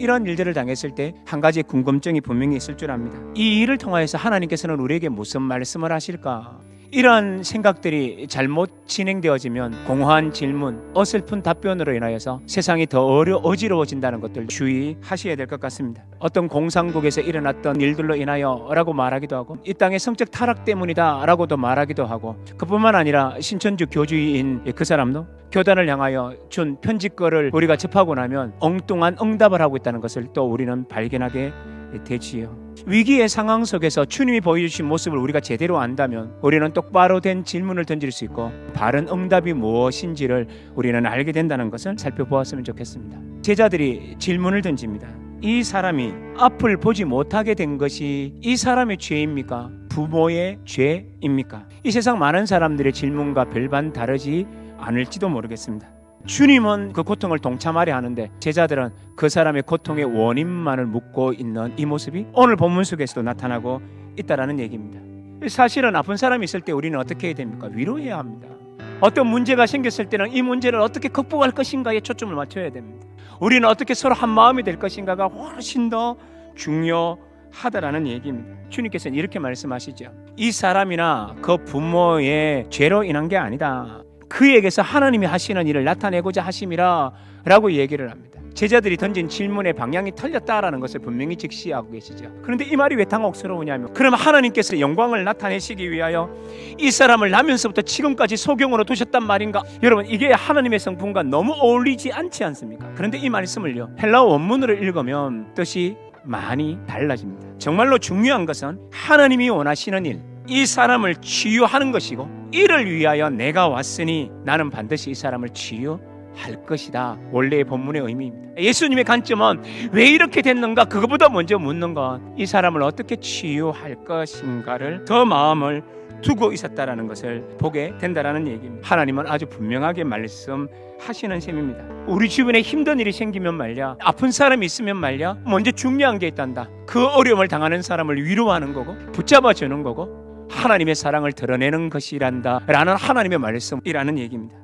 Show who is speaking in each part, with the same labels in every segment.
Speaker 1: 이런 일들을 당했을 때 한 가지 궁금증이 분명히 있을 줄 압니다. 이 일을 통하여서 하나님께서는 우리에게 무슨 말씀을 하실까? 이런 생각들이 잘못 진행되어지면 공허한 질문, 어설픈 답변으로 인하여서 세상이 더 어려 어지러워진다는 것들 주의하셔야 될 것 같습니다. 어떤 공상국에서 일어났던 일들로 인하여라고 말하기도 하고 이 땅의 성적 타락 때문이다라고도 말하기도 하고 그뿐만 아니라 신천주 교주인 그 사람도 교단을 향하여 준 편지거를 우리가 접하고 나면 엉뚱한 응답을 하고 있다는 것을 또 우리는 발견하게 되지요. 위기의 상황 속에서 주님이 보여주신 모습을 우리가 제대로 안다면 우리는 똑바로 된 질문을 던질 수 있고 바른 응답이 무엇인지를 우리는 알게 된다는 것을 살펴보았으면 좋겠습니다. 제자들이 질문을 던집니다. 이 사람이 앞을 보지 못하게 된 것이 이 사람의 죄입니까? 부모의 죄입니까? 이 세상 많은 사람들의 질문과 별반 다르지 않을지도 모르겠습니다. 주님은 그 고통을 동참하려 하는데 제자들은 그 사람의 고통의 원인만을 묻고 있는 이 모습이 오늘 본문 속에서도 나타나고 있다라는 얘기입니다. 사실은 아픈 사람이 있을 때 우리는 어떻게 해야 됩니까? 위로해야 합니다. 어떤 문제가 생겼을 때는 이 문제를 어떻게 극복할 것인가에 초점을 맞춰야 됩니다. 우리는 어떻게 서로 한 마음이 될 것인가가 훨씬 더 중요하다라는 얘기입니다. 주님께서는 이렇게 말씀하시죠. 이 사람이나 그 부모의 죄로 인한 게 아니다. 그에게서 하나님이 하시는 일을 나타내고자 하심이라 라고 얘기를 합니다. 제자들이 던진 질문의 방향이 틀렸다라는 것을 분명히 직시하고 계시죠. 그런데 이 말이 왜 당혹스러우냐면 그럼 하나님께서 영광을 나타내시기 위하여 이 사람을 나면서부터 지금까지 소경으로 두셨단 말인가? 여러분 이게 하나님의 성품과 너무 어울리지 않지 않습니까? 그런데 이 말씀을요 헬라어 원문으로 읽으면 뜻이 많이 달라집니다. 정말로 중요한 것은 하나님이 원하시는 일, 이 사람을 치유하는 것이고 이를 위하여 내가 왔으니 나는 반드시 이 사람을 치유할 것이다. 원래의 본문의 의미입니다. 예수님의 관점은 왜 이렇게 됐는가 그거보다 먼저 묻는 건 이 사람을 어떻게 치유할 것인가를 더 마음을 두고 있었다라는 것을 보게 된다라는 얘기입니다. 하나님은 아주 분명하게 말씀하시는 셈입니다. 우리 주변에 힘든 일이 생기면 말야, 아픈 사람이 있으면 말야, 먼저 중요한 게 있단다. 그 어려움을 당하는 사람을 위로하는 거고, 붙잡아 주는 거고, 하나님의 사랑을 드러내는 것이란다 라는 하나님의 말씀이라는 얘기입니다.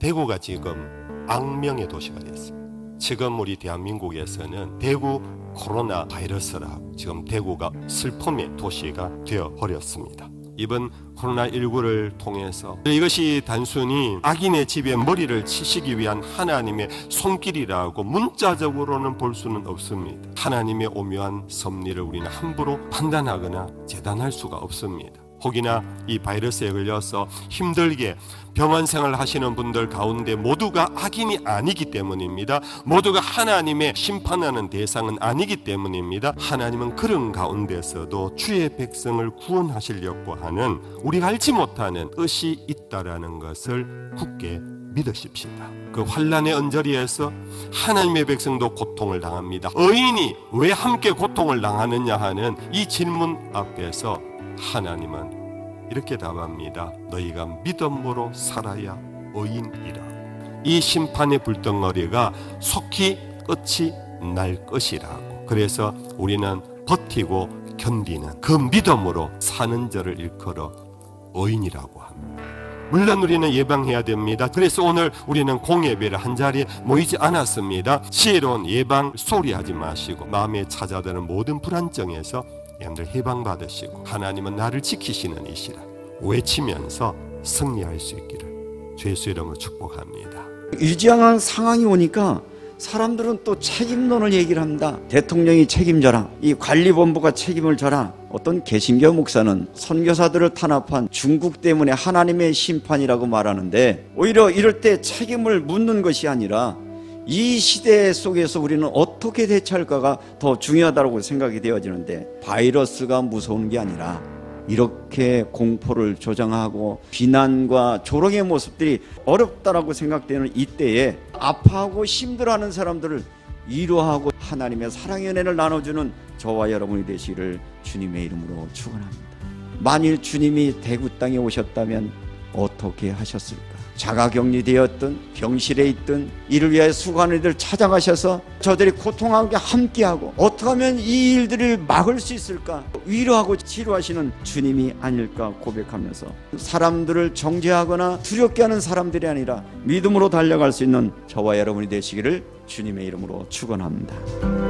Speaker 2: 대구가 지금 악명의 도시가 됐습니다. 지금 우리 대한민국에서는 대구 코로나 바이러스라 지금 대구가 슬픔의 도시가 되어 버렸습니다. 이번 코로나19를 통해서 이것이 단순히 악인의 집에 머리를 치시기 위한 하나님의 손길이라고 문자적으로는 볼 수는 없습니다. 하나님의 오묘한 섭리를 우리는 함부로 판단하거나 재단할 수가 없습니다. 혹이나 이 바이러스에 걸려서 힘들게 병원 생활 하시는 분들 가운데 모두가 악인이 아니기 때문입니다. 모두가 하나님의 심판하는 대상은 아니기 때문입니다. 하나님은 그런 가운데서도 주의 백성을 구원하시려고 하는 우리가 알지 못하는 뜻이 있다라는 것을 굳게 믿으십시다. 그 환란의 언저리에서 하나님의 백성도 고통을 당합니다. 의인이 왜 함께 고통을 당하느냐 하는 이 질문 앞에서 하나님은 이렇게 답합니다. 너희가 믿음으로 살아야 의인이라. 이 심판의 불덩어리가 속히 끝이 날 것이라고. 그래서 우리는 버티고 견디는 그 믿음으로 사는 자를 일컬어 의인이라고 합니다. 물론 우리는 예방해야 됩니다. 그래서 오늘 우리는 공예배를 한 자리에 모이지 않았습니다. 지혜로운 예방 소리하지 마시고 마음에 찾아드는 모든 불안정에서 여러분들 해방받으시고 하나님은 나를 지키시는 이시라 외치면서 승리할 수 있기를 주 예수 이름으로 축복합니다.
Speaker 3: 위장한 상황이 오니까 사람들은 또 책임론을 얘기를 합니다. 대통령이 책임져라. 이 관리본부가 책임을 져라. 어떤 개신교 목사는 선교사들을 탄압한 중국 때문에 하나님의 심판이라고 말하는데 오히려 이럴 때 책임을 묻는 것이 아니라 이 시대 속에서 우리는 어떻게 대처할까가 더 중요하다고 생각이 되어지는데 바이러스가 무서운 게 아니라 이렇게 공포를 조장하고 비난과 조롱의 모습들이 어렵다라고 생각되는 이때에 아파하고 힘들어하는 사람들을 위로하고 하나님의 사랑의 은혜를 나눠주는 저와 여러분이 되시기를 주님의 이름으로 축원합니다. 만일 주님이 대구 땅에 오셨다면 어떻게 하셨을까? 자가격리 되었든 병실에 있든 이를 수고하는 이들 찾아가셔서 저들이 고통하게 함께하고 어떻게 하면 이 일들을 막을 수 있을까 위로하고 치료하시는 주님이 아닐까 고백하면서 사람들을 정죄하거나 두렵게 하는 사람들이 아니라 믿음으로 달려갈 수 있는 저와 여러분이 되시기를 주님의 이름으로 축원합니다.